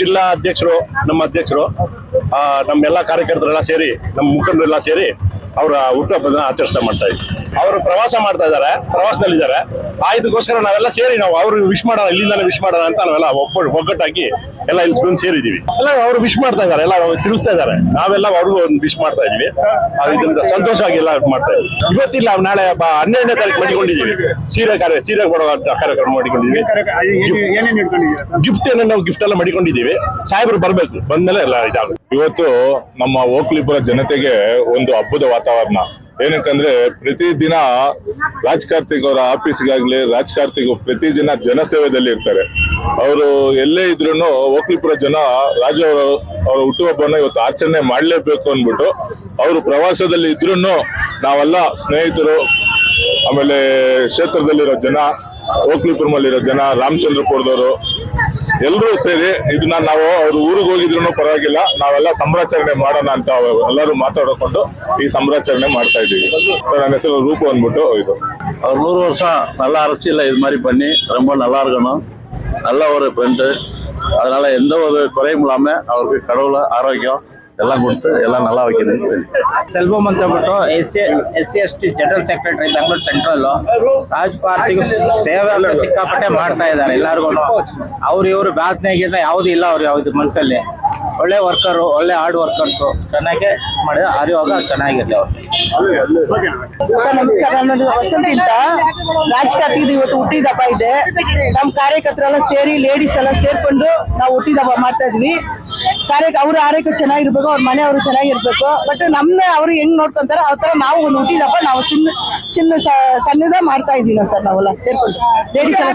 ಜಿಲ್ಲಾ ಅಧ್ಯಕ್ಷರು, ನಮ್ಮ ಅಧ್ಯಕ್ಷರು ನಮ್ಮೆಲ್ಲ ಕಾರ್ಯಕರ್ತರೆಲ್ಲ ಸೇರಿ, ನಮ್ಮ ಮುಖಂಡರೆಲ್ಲ ಸೇರಿ ಅವರ ಹುಟ್ಟುಹಬ್ಬನ ಆಚರಿಸ್ತಾ ಮಾಡ್ತಾ ಇದ್ವಿ. ಅವರು ಪ್ರವಾಸ ಮಾಡ್ತಾ ಇದ್ದಾರೆ, ಪ್ರವಾಸದಲ್ಲಿದ್ದಾರೆ. ಆ ಇದಕ್ಕೋಸ್ಕರ ನಾವೆಲ್ಲ ಸೇರಿ ನಾವು ಅವ್ರಿಗೆ ವಿಶ್ ಮಾಡೋಣ, ಇಲ್ಲಿಂದಾನೆ ವಿಶ್ ಮಾಡೋಣ ಅಂತ ನಾವೆಲ್ಲ ಒಗ್ಗಟ್ಟಾಗಿ ಎಲ್ಲ ಇಲ್ಲಿ ಬಂದು ಸೇರಿದೀವಿ ಎಲ್ಲ ಅವ್ರು ವಿಶ್ ಮಾಡ್ತಾ ಇದಾರೆ ಎಲ್ಲ ಅವ್ರು ತಿಳಿಸ್ತಾ ಇದ್ದಾರೆ. ನಾವೆಲ್ಲ ಅವ್ರಿಗೂ ಒಂದು ವಿಶ್ ಮಾಡ್ತಾ ಇದೀವಿ ಅದು ಇದರಿಂದ ಸಂತೋಷವಾಗಿ ಎಲ್ಲ ಮಾಡ್ತಾ ಇದ್ವಿ ಇವತ್ತಿಲ್ಲ ನಾಳೆ ಹನ್ನೆರಡನೇ ತಾರೀಕು ಮಾಡಿಕೊಂಡಿದ್ದೀವಿ. ಸೀರೆ ಕಾರ್ಯ ಸೀರೆ ಕೊಡುವ ಕಾರ್ಯಕ್ರಮ ಮಾಡಿಕೊಂಡಿದ್ವಿ ಗಿಫ್ಟ್ ಏನೋ ನಾವು ಗಿಫ್ಟ್ ಎಲ್ಲ ಮಾಡಿಕೊಂಡಿದ್ದೀವಿ. ಸಾಹೇಬರು ಬರ್ಬೇಕು ಬಂದ್ಮೇಲೆ ಎಲ್ಲ ಇದಾಗುತ್ತೆ. ಇವತ್ತು ನಮ್ಮ ಓಕ್ಲಿಪುರ ಜನತೆಗೆ ಒಂದು ಹಬ್ಬದ ವಾತಾವರಣ. ಏನಕ್ಕಂದ್ರೆ ಪ್ರತಿದಿನ ರಾಜ್ ಕಾರ್ತಿಕ್ ಅವರ ಆಫೀಸ್ಗಾಗ್ಲಿ ರಾಜ್ ಕಾರ್ತಿಕ್ ಪ್ರತಿದಿನ ಜನಸೇವೆದಲ್ಲಿ ಇರ್ತಾರೆ. ಅವರು ಎಲ್ಲೇ ಇದ್ರು ಓಕ್ಲಿಪುರ ಜನ ರಾಜ ಅವರ ಅವರ ಹುಟ್ಟುಹಬ್ಬನ ಇವತ್ತು ಆಚರಣೆ ಮಾಡಲೇಬೇಕು ಅಂದ್ಬಿಟ್ಟು ಅವರು ಪ್ರವಾಸದಲ್ಲಿ ಇದ್ರು ನಾವೆಲ್ಲ ಸ್ನೇಹಿತರು, ಆಮೇಲೆ ಕ್ಷೇತ್ರದಲ್ಲಿರೋ ಜನ, ಓಕ್ಲಿಪುರಮಲ್ಲಿರೋ ಜನ, ರಾಮಚಂದ್ರಪುರದವರು ಎಲ್ಲರೂ ಸೇರಿ ಇದನ್ನ ನಾವು ಅವ್ರ ಊರಿಗೆ ಹೋಗಿದ್ರು ಪರವಾಗಿಲ್ಲ ನಾವೆಲ್ಲ ಸಂಭ್ರಾಚರಣೆ ಮಾಡೋಣ ಅಂತ ಎಲ್ಲರೂ ಮಾತಾಡಿಕೊಂಡು ಈ ಸಂಭ್ರಾಚರಣೆ ಮಾಡ್ತಾ ಇದ್ದೀವಿ ನನ್ನ ಹೆಸರು ರೂಪು ಅಂದ್ಬಿಟ್ಟು ಇದು அவர் நூறு வருஷம் நல்ல அரசியல்ல இது மாதிரி பண்ணி ரொம்ப நல்லா இருக்கணும் நல்ல ஒரு ஃப்ரெண்டு அதனால எந்த ஒரு குறையும் இல்லாம அவருக்கு கடவுளை ஆரோக்கியம் ಎಲ್ಲ ಕೊಟ್ಟು ಎಲ್ಲ ನೆಲ ಹೋಗಿದೆ ಸೆಲ್ಬಮ್ ಅಂತ ಬಿಟ್ಟು S S C S T general secretary Bengaluru central Raj ಪಾರ್ಟಿಗೂ ಸೇವೆ ಎಲ್ಲ ಸಿಕ್ಕಾಪಟ್ಟೆ ಮಾಡ್ತಾ ಇದ್ದಾರೆ ಎಲ್ಲರಿಗೂ ಅವ್ರು ಇವರು ಬಾತ್ನಾಗಿಂದ ಯಾವ್ದು ಇಲ್ಲ ಅವ್ರು ಯಾವ್ದು ಮನಸ್ಸಲ್ಲಿ ಒಳ್ಳೆ ವರ್ಕರ್ ಒಳ್ಳೆ ಹಾರ್ಡ್ ವರ್ಕರ್ಸು ಚೆನ್ನಾಗಿ ಮಾಡಿದ ಅರಿವಾಗ ಚೆನ್ನಾಗಿದೆ ಅವರು. ನಮಸ್ಕಾರ. ನನ್ನ ವಸಂತ ಅಂತ. ಇವತ್ತು ಹುಟ್ಟಿದ ಹಬ್ಬ ಇದೆ. ನಮ್ಮ ಕಾರ್ಯಕರ್ತರೆಲ್ಲ ಸೇರಿ ಲೇಡೀಸ್ ಎಲ್ಲ ಸೇರ್ಕೊಂಡು ನಾವು ಹುಟ್ಟಿದ ಹಬ್ಬ ಮಾಡ್ತಾ ಇದ್ವಿ. ಕಾರ್ಯ ಅವ್ರ ಆರೋಗ್ಯ ಚೆನ್ನಾಗಿರ್ಬೇಕು ಅವ್ರ ಮನೆಯವರು ಚೆನ್ನಾಗಿರ್ಬೇಕು. ಬಟ್ ನಮ್ಮನ್ನ ಅವ್ರು ಹೆಂಗ್ ನೋಡ್ಕೊಂತಾರೆ ಆ ತರ ನಾವು ಒಂದು ಹುಟ್ಟಿದಪ್ಪ ನಾವು ಚಿನ್ನ ಚಿನ್ನ ಸಣ್ಣದ ಮಾಡ್ತಾ ಇದೀವಿ ನಾವು ಸರ್ ನಾವೆಲ್ಲ ಸೇರ್ಕೊಂಡು. ಲೇಡೀಸ್ ಎಲ್ಲ